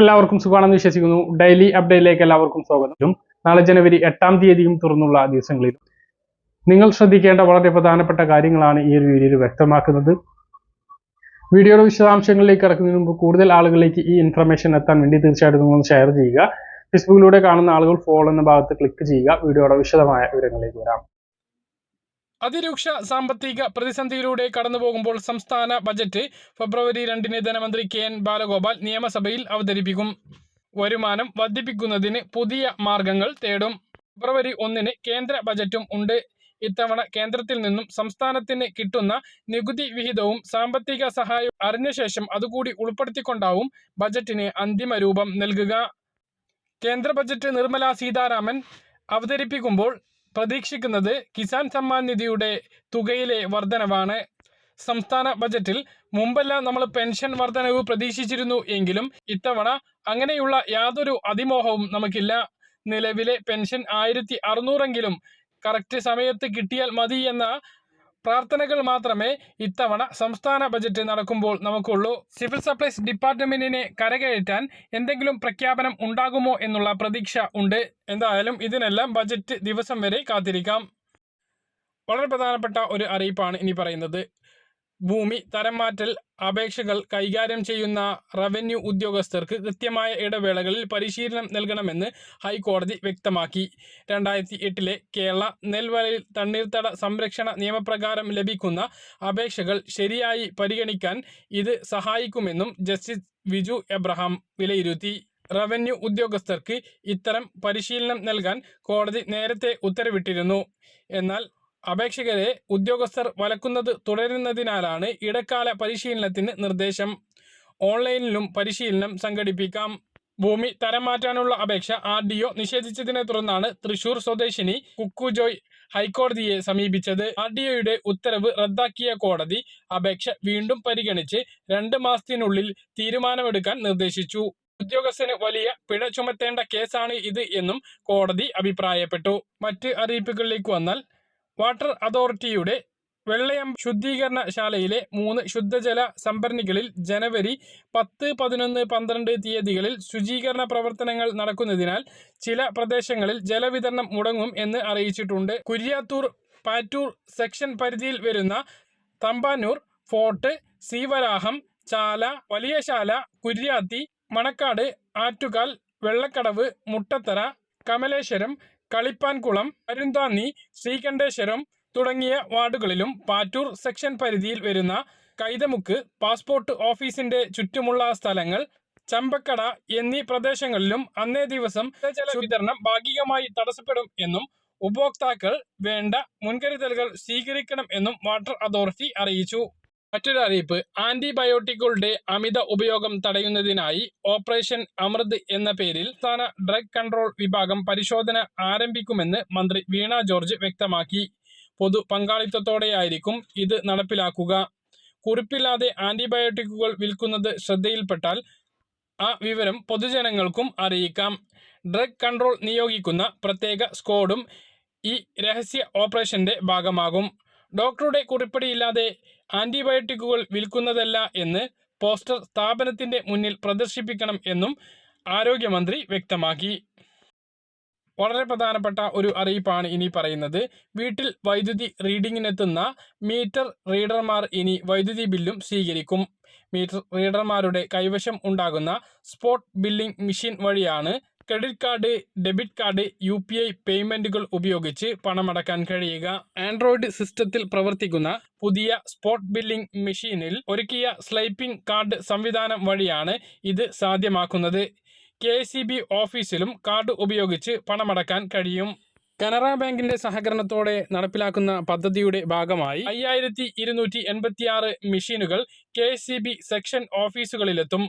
എല്ലാവർക്കും സുഖമാണെന്ന് വിശ്വസിക്കുന്നു. ഡെയിലി അപ്ഡേറ്റിലേക്ക് എല്ലാവർക്കും സ്വാഗതം. നാളെ ജനുവരി എട്ടാം തീയതിയും തുറന്നുള്ള ദിവസങ്ങളിൽ നിങ്ങൾ ശ്രദ്ധിക്കേണ്ട വളരെ പ്രധാനപ്പെട്ട കാര്യങ്ങളാണ് ഈ ഒരു വീഡിയോയിൽ വ്യക്തമാക്കുന്നത്. വീഡിയോയുടെ വിശദാംശങ്ങളിലേക്ക് ഇറക്കുന്നതിന് മുമ്പ് കൂടുതൽ ആളുകളിലേക്ക് ഈ ഇൻഫർമേഷൻ എത്താൻ വേണ്ടി തീർച്ചയായിട്ടും നിങ്ങൾ ഷെയർ ചെയ്യുക. ഫേസ്ബുക്കിലൂടെ കാണുന്ന ആളുകൾ ഫോളോ എന്ന ഭാഗത്ത് ക്ലിക്ക് ചെയ്യുക. വീഡിയോയുടെ വിശദമായ വിവരങ്ങളിലേക്ക് വരാം. അതിരൂക്ഷ സാമ്പത്തിക പ്രതിസന്ധിയിലൂടെ കടന്നുപോകുമ്പോൾ സംസ്ഥാന ബജറ്റ് ഫെബ്രുവരി രണ്ടിന് ധനമന്ത്രി കെ എൻ ബാലഗോപാൽ നിയമസഭയിൽ അവതരിപ്പിക്കും. വരുമാനം വർദ്ധിപ്പിക്കുന്നതിന് പുതിയ മാർഗങ്ങൾ തേടും. ഫെബ്രുവരി ഒന്നിന് കേന്ദ്ര ബജറ്റും ഉണ്ട്. ഇത്തവണ കേന്ദ്രത്തിൽ നിന്നും സംസ്ഥാനത്തിന് കിട്ടുന്ന നികുതി വിഹിതവും സാമ്പത്തിക സഹായവും അറിഞ്ഞ ശേഷം അതുകൂടി ഉൾപ്പെടുത്തിക്കൊണ്ടാവും ബജറ്റിന് അന്തിമ രൂപം നൽകുക. കേന്ദ്ര ബജറ്റ് നിർമ്മലാ സീതാരാമൻ അവതരിപ്പിക്കുമ്പോൾ പ്രതീക്ഷിക്കുന്നത് കിസാൻ സമ്മാൻ നിധിയുടെ തുകയിലെ വർധനവാണ്. സംസ്ഥാന ബജറ്റിൽ മുമ്പെല്ലാം നമ്മൾ പെൻഷൻ വർധനവ് പ്രതീക്ഷിച്ചിരുന്നു എങ്കിലും ഇത്തവണ അങ്ങനെയുള്ള യാതൊരു അതിമോഹവും നമുക്കില്ല. നിലവിലെ പെൻഷൻ ആയിരത്തി അറുന്നൂറെങ്കിലും കറക്റ്റ് സമയത്ത് കിട്ടിയാൽ മതി എന്ന പ്രാർത്ഥനകൾ മാത്രമേ ഇത്തവണ സംസ്ഥാന ബജറ്റ് നടക്കുമ്പോൾ നമുക്കുള്ളൂ. സിവിൽ സപ്ലൈസ് ഡിപ്പാർട്ട്മെന്റിനെ കരകയറ്റാൻ എന്തെങ്കിലും പ്രഖ്യാപനം ഉണ്ടാകുമോ എന്നുള്ള പ്രതീക്ഷ ഉണ്ട്. എന്തായാലും ഇതിനെല്ലാം ബജറ്റ് ദിവസം വരെ കാത്തിരിക്കാം. വളരെ പ്രധാനപ്പെട്ട ഒരു അറിയിപ്പാണ് ഇനി പറയുന്നത്. ഭൂമി തരംമാറ്റൽ അപേക്ഷകൾ കൈകാര്യം ചെയ്യുന്ന റവന്യൂ ഉദ്യോഗസ്ഥർക്ക് കൃത്യമായ ഇടവേളകളിൽ പരിശീലനം നൽകണമെന്ന് ഹൈക്കോടതി വ്യക്തമാക്കി. രണ്ടായിരത്തി എട്ടിലെ കേരള നെൽവയൽ തണ്ണീർത്തട സംരക്ഷണ നിയമപ്രകാരം ലഭിക്കുന്ന അപേക്ഷകൾ ശരിയായി പരിഗണിക്കാൻ ഇത് സഹായിക്കുമെന്നും ജസ്റ്റിസ് വിജു എബ്രഹാം വിലയിരുത്തി. റവന്യൂ ഉദ്യോഗസ്ഥർക്ക് ഇത്തരം പരിശീലനം നൽകാൻ കോടതി നേരത്തെ ഉത്തരവിട്ടിരുന്നു. എന്നാൽ അപേക്ഷകരെ ഉദ്യോഗസ്ഥർ വലക്കുന്നത് തുടരുന്നതിനാലാണ് ഇടക്കാല പരിശീലനത്തിന് നിർദ്ദേശം. ഓൺലൈനിലും പരിശീലനം സംഘടിപ്പിക്കാം. ഭൂമി തരം മാറ്റാനുള്ള അപേക്ഷ ആർ ഡി ഒ നിഷേധിച്ചതിനെ തുടർന്നാണ് തൃശൂർ സ്വദേശിനി കുക്കുജോയ് ഹൈക്കോടതിയെ സമീപിച്ചത്. ആർ ഡി ഒയുടെ ഉത്തരവ് റദ്ദാക്കിയ കോടതി അപേക്ഷ വീണ്ടും പരിഗണിച്ച് രണ്ട് മാസത്തിനുള്ളിൽ തീരുമാനമെടുക്കാൻ നിർദ്ദേശിച്ചു. ഉദ്യോഗസ്ഥന് വലിയ പിഴ ചുമത്തേണ്ട കേസാണ് ഇത് എന്നും കോടതി അഭിപ്രായപ്പെട്ടു. മറ്റ് അറിയിപ്പുകളിലേക്ക് വന്നാൽ വാട്ടർ അതോറിറ്റിയുടെ വെള്ളയം ശുദ്ധീകരണശാലയിലെ മൂന്ന് ശുദ്ധജല സംഭരണികളിൽ ജനുവരി പത്ത് പതിനൊന്ന് പന്ത്രണ്ട് തീയതികളിൽ ശുചീകരണ പ്രവർത്തനങ്ങൾ നടക്കുന്നതിനാൽ ചില പ്രദേശങ്ങളിൽ ജലവിതരണം മുടങ്ങും എന്ന് അറിയിച്ചിട്ടുണ്ട്. കുര്യാത്തൂർ പാറ്റൂർ സെക്ഷൻ പരിധിയിൽ വരുന്ന തമ്പാനൂർ ഫോർട്ട് സീവരാഹം ചാല വലിയശാല കുര്യാത്തി മണക്കാട് ആറ്റുകാൽ വെള്ളക്കടവ് മുട്ടത്തറ കമലേശ്വരം കളിപ്പാൻകുളം അരുന്താന്നി ശ്രീകണ്ഠേശ്വരം തുടങ്ങിയ വാർഡുകളിലും പാറ്റൂർ സെക്ഷൻ പരിധിയിൽ വരുന്ന കൈതമുക്ക് പാസ്പോർട്ട് ഓഫീസിന്റെ ചുറ്റുമുള്ള സ്ഥലങ്ങൾ ചമ്പക്കട എന്നീ പ്രദേശങ്ങളിലും അന്നേ ദിവസം വിതരണം ഭാഗികമായി തടസ്സപ്പെടും എന്നും ഉപഭോക്താക്കൾ വേണ്ട മുൻകരുതലുകൾ സ്വീകരിക്കണം എന്നും വാട്ടർ അതോറിറ്റി അറിയിച്ചു. മറ്റൊരു അറിയിപ്പ് ആന്റിബയോട്ടിക്കുകളുടെ അമിത ഉപയോഗം തടയുന്നതിനായി ഓപ്പറേഷൻ അമൃത് എന്ന പേരിൽ സംസ്ഥാന ഡ്രഗ് കൺട്രോൾ വിഭാഗം പരിശോധന ആരംഭിക്കുമെന്ന് മന്ത്രി വീണ ജോർജ് വ്യക്തമാക്കി. പൊതു പങ്കാളിത്തത്തോടെയായിരിക്കും ഇത് നടപ്പിലാക്കുക. കുറിപ്പില്ലാതെ ആന്റിബയോട്ടിക്കുകൾ വിൽക്കുന്നത് ശ്രദ്ധയിൽപ്പെട്ടാൽ ആ വിവരം പൊതുജനങ്ങൾക്കും അറിയിക്കാം. ഡ്രഗ് കൺട്രോൾ നിയോഗിക്കുന്ന പ്രത്യേക സ്ക്വാഡും ഈ രഹസ്യ ഓപ്പറേഷന്റെ ഭാഗമാകും. ഡോക്ടറുടെ കുറിപ്പടിയില്ലാതെ ആന്റിബയോട്ടിക്കുകൾ വിൽക്കുന്നതല്ല എന്ന് പോസ്റ്റർ സ്ഥാപനത്തിന്റെ മുന്നിൽ പ്രദർശിപ്പിക്കണം എന്നും ആരോഗ്യമന്ത്രി വ്യക്തമാക്കി. വളരെ പ്രധാനപ്പെട്ട ഒരു അറിയിപ്പാണ് ഇനി പറയുന്നത്. വീട്ടിൽ വൈദ്യുതി റീഡിങ്ങിനെത്തുന്ന മീറ്റർ റീഡർമാർ ഇനി വൈദ്യുതി ബില്ലും സ്വീകരിക്കും. മീറ്റർ റീഡർമാരുടെ കൈവശം ഉണ്ടാകുന്ന സ്പോട്ട് ബില്ലിംഗ് മെഷീൻ വഴിയാണ് credit card debit card U P I പേയ്മെന്റുകൾ ഉപയോഗിച്ച് പണമടക്കാൻ കഴിയുക. ആൻഡ്രോയിഡ് സിസ്റ്റത്തിൽ പ്രവർത്തിക്കുന്ന പുതിയ സ്പോട്ട് ബില്ലിംഗ് മെഷീനിൽ ഒരുക്കിയ സ്ലൈപ്പിംഗ് കാർഡ് സംവിധാനം വഴിയാണ് ഇത് സാധ്യമാക്കുന്നത്. കെ ഓഫീസിലും കാർഡ് ഉപയോഗിച്ച് പണമടക്കാൻ കഴിയും. കനറ ബാങ്കിന്റെ സഹകരണത്തോടെ നടപ്പിലാക്കുന്ന പദ്ധതിയുടെ ഭാഗമായി അയ്യായിരത്തി ഇരുന്നൂറ്റി എൺപത്തിയാറ് മെഷീനുകൾ കെ സെക്ഷൻ ഓഫീസുകളിലെത്തും.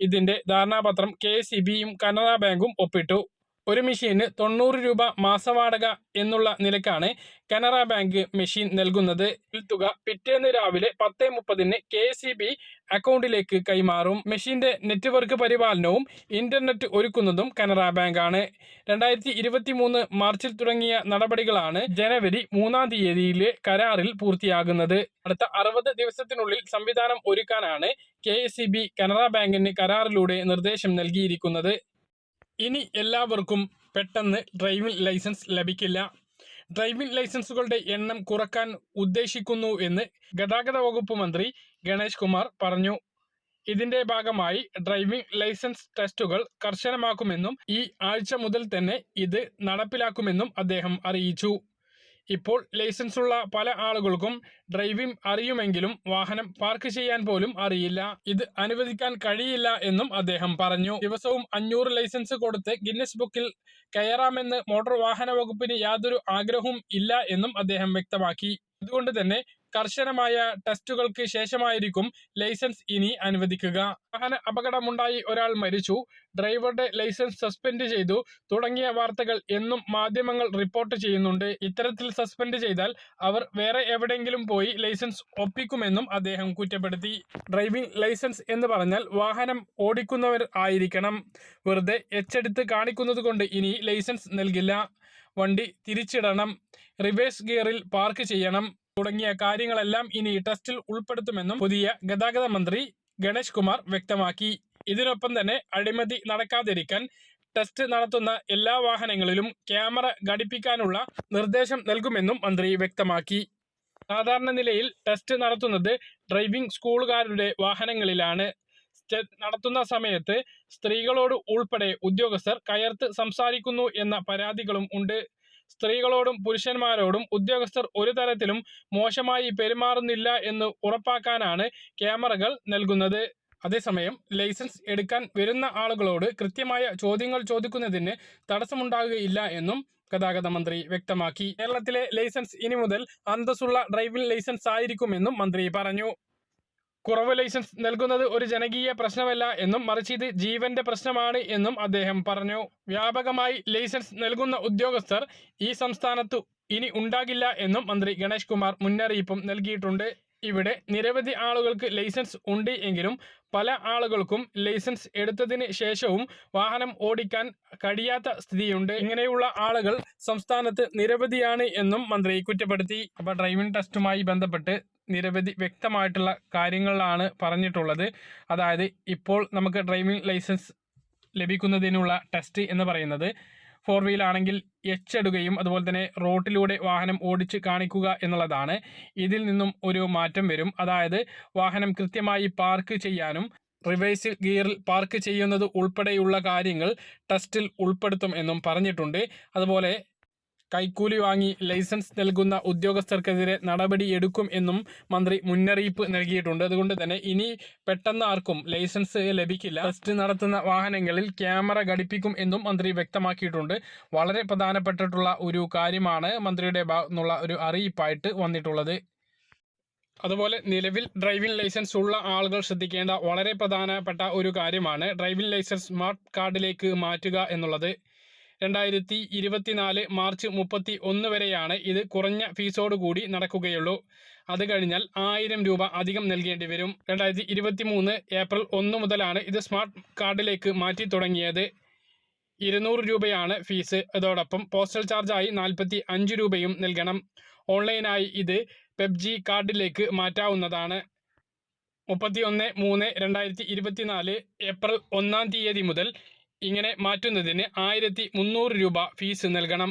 ഇതിന്റെ ധാരണാപത്രം കെ സി ബിയും കനറ ബാങ്കും ഒപ്പിട്ടു. ഒരു മെഷീന് തൊണ്ണൂറ് രൂപ മാസവാടക എന്നുള്ള നിലക്കാണ് കനറ ബാങ്ക് മെഷീൻ നൽകുന്നത്. തുക പിറ്റേന്ന് രാവിലെ പത്ത് മുപ്പതിന് കെ സി ബി അക്കൗണ്ടിലേക്ക് കൈമാറും. മെഷീന്റെ നെറ്റ്വർക്ക് പരിപാലനവും ഇന്റർനെറ്റ് ഒരുക്കുന്നതും കനറ ബാങ്കാണ്. രണ്ടായിരത്തി ഇരുപത്തി മൂന്ന് മാർച്ചിൽ തുടങ്ങിയ നടപടികളാണ് ജനുവരി മൂന്നാം തീയതിയിലെ കരാറിൽ പൂർത്തിയാകുന്നത്. അടുത്ത അറുപത് ദിവസത്തിനുള്ളിൽ സംവിധാനം ഒരുക്കാനാണ് കെ എസ് ബി കനറ ബാങ്കിന് കരാറിലൂടെ നിർദ്ദേശം നൽകിയിരിക്കുന്നത്. ഇനി എല്ലാവർക്കും പെട്ടെന്ന് ഡ്രൈവിംഗ് ലൈസൻസ് ലഭിക്കില്ല. ഡ്രൈവിംഗ് ലൈസൻസുകളുടെ എണ്ണം കുറയ്ക്കാൻ ഉദ്ദേശിക്കുന്നു എന്ന് ഗതാഗത വകുപ്പ് മന്ത്രി ഗണേഷ് കുമാർ പറഞ്ഞു. ഇതിന്റെ ഭാഗമായി ഡ്രൈവിംഗ് ലൈസൻസ് ടെസ്റ്റുകൾ കർശനമാക്കുമെന്നും ഈ ആഴ്ച മുതൽ തന്നെ ഇത് നടപ്പിലാക്കുമെന്നും അദ്ദേഹം അറിയിച്ചു. ഇപ്പോൾ ലൈസൻസ് ഉള്ള പല ആളുകൾക്കും ഡ്രൈവിംഗ് അറിയുമെങ്കിലും വാഹനം പാർക്ക് ചെയ്യാൻ പോലും അറിയില്ല. ഇത് അനുവദിക്കാൻ കഴിയില്ല എന്നും അദ്ദേഹം പറഞ്ഞു. ദിവസവും അഞ്ഞൂറ് ലൈസൻസ് കൊടുത്ത് ഗിന്നസ് ബുക്കിൽ കയറാമെന്ന് മോട്ടോർ വാഹന വകുപ്പിന് യാതൊരു ആഗ്രഹവും ഇല്ല എന്നും അദ്ദേഹം വ്യക്തമാക്കി. അതുകൊണ്ട് തന്നെ കർശനമായ ടെസ്റ്റുകൾക്ക് ശേഷമായിരിക്കും ലൈസൻസ് ഇനി അനുവദിക്കുക. വാഹന അപകടമുണ്ടായി ഒരാൾ മരിച്ചു. ഡ്രൈവറുടെ ലൈസൻസ് സസ്പെൻഡ് ചെയ്തു. തുടങ്ങിയ വാർത്തകൾ എന്നും മാധ്യമങ്ങൾ റിപ്പോർട്ട് ചെയ്യുന്നുണ്ട്. ഇത്തരത്തിൽ സസ്പെൻഡ് ചെയ്താൽ അവർ വേറെ എവിടെയെങ്കിലും പോയി ലൈസൻസ് ഒപ്പിക്കുമെന്നും അദ്ദേഹം കുറ്റപ്പെടുത്തി. ഡ്രൈവിംഗ് ലൈസൻസ് എന്ന് പറഞ്ഞാൽ വാഹനം ഓടിക്കുന്നവർ ആയിരിക്കണം. വെറുതെ എച്ചെടുത്ത് കാണിക്കുന്നത് കൊണ്ട് ഇനി ലൈസൻസ് നൽകില്ല. വണ്ടി തിരിച്ചിടണം. റിവേഴ്സ് ഗിയറിൽ പാർക്ക് ചെയ്യണം. തുടങ്ങിയ കാര്യങ്ങളെല്ലാം ഇനി ടെസ്റ്റിൽ ഉൾപ്പെടുത്തുമെന്നും പുതിയ ഗതാഗത മന്ത്രി ഗണേഷ് കുമാർ വ്യക്തമാക്കി. ഇതിനൊപ്പം തന്നെ അഴിമതി നടക്കാതിരിക്കാൻ ടെസ്റ്റ് നടത്തുന്ന എല്ലാ വാഹനങ്ങളിലും ക്യാമറ ഘടിപ്പിക്കാനുള്ള നിർദ്ദേശം നൽകുമെന്നും മന്ത്രി വ്യക്തമാക്കി. സാധാരണ നിലയിൽ ടെസ്റ്റ് നടത്തുന്നത് ഡ്രൈവിംഗ് സ്കൂളുകാരുടെ വാഹനങ്ങളിലാണ്. നടത്തുന്ന സമയത്ത് സ്ത്രീകളോട് ഉൾപ്പെടെ ഉദ്യോഗസ്ഥർ കയർത്ത് സംസാരിക്കുന്നു എന്ന പരാതികളും ഉണ്ട്. സ്ത്രീകളോടും പുരുഷന്മാരോടും ഉദ്യോഗസ്ഥർ ഒരു തരത്തിലും മോശമായി പെരുമാറുന്നില്ല എന്ന് ഉറപ്പാക്കാനാണ് ക്യാമറകൾ നൽകുന്നത്. അതേസമയം ലൈസൻസ് എടുക്കാൻ വരുന്ന ആളുകളോട് കൃത്യമായ ചോദ്യങ്ങൾ ചോദിക്കുന്നതിന് തടസ്സമുണ്ടാകുകയില്ല എന്നും ഗതാഗത മന്ത്രി വ്യക്തമാക്കി. കേരളത്തിലെ ലൈസൻസ് ഇനി മുതൽ അന്തസ്സുള്ള ഡ്രൈവിംഗ് ലൈസൻസ് ആയിരിക്കുമെന്നും മന്ത്രി പറഞ്ഞു. കുറവ് ലൈസൻസ് നൽകുന്നത് ഒരു ജനകീയ പ്രശ്നമല്ല എന്നും മറിച്ച് ഇത് ജീവന്റെ പ്രശ്നമാണ് എന്നും അദ്ദേഹം പറഞ്ഞു. വ്യാപകമായി ലൈസൻസ് നൽകുന്ന ഉദ്യോഗസ്ഥർ ഈ സംസ്ഥാനത്തു ഇനി ഉണ്ടാകില്ല എന്നും മന്ത്രി ഗണേഷ് കുമാർ മുന്നറിയിപ്പും നൽകിയിട്ടുണ്ട്. ഇവിടെ നിരവധി ആളുകൾക്ക് ലൈസൻസ് ഉണ്ട് എങ്കിലും പല ആളുകൾക്കും ലൈസൻസ് എടുത്തതിന് ശേഷവും വാഹനം ഓടിക്കാൻ കഴിയാത്ത സ്ഥിതിയുണ്ട്. ഇങ്ങനെയുള്ള ആളുകൾ സംസ്ഥാനത്ത് നിരവധിയാണ് എന്നും മന്ത്രി കുറ്റപ്പെടുത്തി. അപ്പോൾ ഡ്രൈവിംഗ് ടെസ്റ്റുമായി ബന്ധപ്പെട്ട് നിരവധി വ്യക്തമായിട്ടുള്ള കാര്യങ്ങളാണ് പറഞ്ഞിട്ടുള്ളത്. അതായത് ഇപ്പോൾ നമുക്ക് ഡ്രൈവിംഗ് ലൈസൻസ് ലഭിക്കുന്നതിനുള്ള ടെസ്റ്റ് എന്ന് പറയുന്നത് ഫോർ വീലാണെങ്കിൽ എച്ചിടുകയും അതുപോലെ തന്നെ റോട്ടിലൂടെ വാഹനം ഓടിച്ച് കാണിക്കുക എന്നുള്ളതാണ്. ഇതിൽ നിന്നും ഒരു മാറ്റം വരും. അതായത് വാഹനം കൃത്യമായി പാർക്ക് ചെയ്യാനും റിവേഴ്സ് ഗിയറിൽ പാർക്ക് ചെയ്യുന്നത് ഉൾപ്പെടെയുള്ള കാര്യങ്ങൾ ടെസ്റ്റിൽ ഉൾപ്പെടുത്തും എന്നും പറഞ്ഞിട്ടുണ്ട്. അതുപോലെ കൈക്കൂലി വാങ്ങി ലൈസൻസ് നൽകുന്ന ഉദ്യോഗസ്ഥർക്കെതിരെ നടപടി എടുക്കും എന്നും മന്ത്രി മുന്നറിയിപ്പ് നൽകിയിട്ടുണ്ട്. അതുകൊണ്ട് തന്നെ ഇനി പെട്ടെന്ന് ആർക്കും ലൈസൻസ് ലഭിക്കില്ല. ടെസ്റ്റ് നടത്തുന്ന വാഹനങ്ങളിൽ ക്യാമറ ഘടിപ്പിക്കും എന്നും മന്ത്രി വ്യക്തമാക്കിയിട്ടുണ്ട്. വളരെ പ്രധാനപ്പെട്ടിട്ടുള്ള ഒരു കാര്യമാണ് മന്ത്രിയുടെ ഭാഗത്തുനിന്നുള്ള ഒരു അറിയിപ്പായിട്ട് വന്നിട്ടുള്ളത്. അതുപോലെ നിലവിൽ ഡ്രൈവിംഗ് ലൈസൻസ് ഉള്ള ആളുകൾ ശ്രദ്ധിക്കേണ്ട വളരെ പ്രധാനപ്പെട്ട ഒരു കാര്യമാണ് ഡ്രൈവിംഗ് ലൈസൻസ് സ്മാർട്ട് കാർഡിലേക്ക് മാറ്റുക എന്നുള്ളത്. രണ്ടായിരത്തി ഇരുപത്തിനാല് മാർച്ച് മുപ്പത്തി ഒന്ന് വരെയാണ് ഇത് കുറഞ്ഞ ഫീസോടുകൂടി നടക്കുകയുള്ളൂ. അത് കഴിഞ്ഞാൽ ആയിരം രൂപ അധികം നൽകേണ്ടി വരും. രണ്ടായിരത്തി ഇരുപത്തി മൂന്ന് ഏപ്രിൽ ഒന്ന് മുതലാണ് ഇത് സ്മാർട്ട് കാർഡിലേക്ക് മാറ്റി തുടങ്ങിയത്. ഇരുന്നൂറ് രൂപയാണ് ഫീസ്. അതോടൊപ്പം പോസ്റ്റൽ ചാർജായി നാൽപ്പത്തി അഞ്ച് രൂപയും നൽകണം. ഓൺലൈനായി ഇത് പെബ്ജി കാർഡിലേക്ക് മാറ്റാവുന്നതാണ്. മുപ്പത്തി ഒന്ന് മൂന്ന് രണ്ടായിരത്തി ഇരുപത്തിനാല് ഏപ്രിൽ ഒന്നാം തീയതി മുതൽ ഇങ്ങനെ മാറ്റുന്നതിന് ആയിരത്തി മുന്നൂറ് രൂപ ഫീസ് നൽകണം.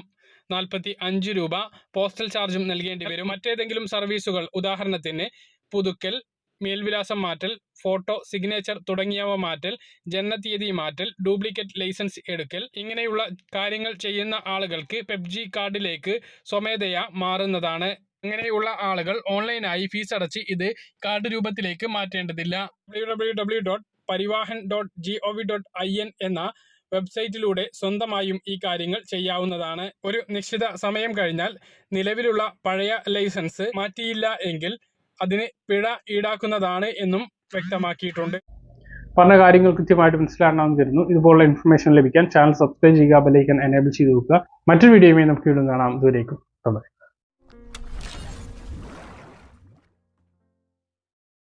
നാൽപ്പത്തി അഞ്ച് രൂപ പോസ്റ്റൽ ചാർജും നൽകേണ്ടി വരും. മറ്റേതെങ്കിലും സർവീസുകൾ ഉദാഹരണത്തിന് പുതുക്കൽ മേൽവിലാസം മാറ്റൽ ഫോട്ടോ സിഗ്നേച്ചർ തുടങ്ങിയവ മാറ്റൽ ജനനത്തീയതി മാറ്റൽ ഡ്യൂപ്ലിക്കേറ്റ് ലൈസൻസ് എടുക്കൽ ഇങ്ങനെയുള്ള കാര്യങ്ങൾ ചെയ്യുന്ന ആളുകൾക്ക് പെപ്ജി കാർഡിലേക്ക് സ്വമേധയാ മാറുന്നതാണ്. അങ്ങനെയുള്ള ആളുകൾ ഓൺലൈനായി ഫീസ് അടച്ച് ഇത് കാർഡ് രൂപത്തിലേക്ക് മാറ്റേണ്ടതില്ല. W W W dot Parivahan dot G O V dot I N എന്ന വെബ്സൈറ്റിലൂടെ സ്വന്തമായും ഈ കാര്യങ്ങൾ ചെയ്യാവുന്നതാണ്. ഒരു നിശ്ചിത സമയം കഴിഞ്ഞാൽ നിലവിലുള്ള പഴയ ലൈസൻസ് മാറ്റിയില്ല എങ്കിൽ അതിന് പിഴ ഈടാക്കുന്നതാണ് എന്നും വ്യക്തമാക്കിയിട്ടുണ്ട്. പറഞ്ഞ കാര്യങ്ങൾ കൃത്യമായിട്ട് മനസ്സിലാണെന്ന് തരുന്നു ഇതുപോലുള്ള ഇൻഫർമേഷൻ ലഭിക്കാൻ ചാനൽ സബ്സ്ക്രൈബ് ചെയ്യുക ബെലൈക്കൻ എനേബിൾ ചെയ്ത് നോക്കുക മറ്റൊരു വീഡിയോയുമായി നമുക്ക് വീണ്ടും കാണാം. ദൂരേക്കും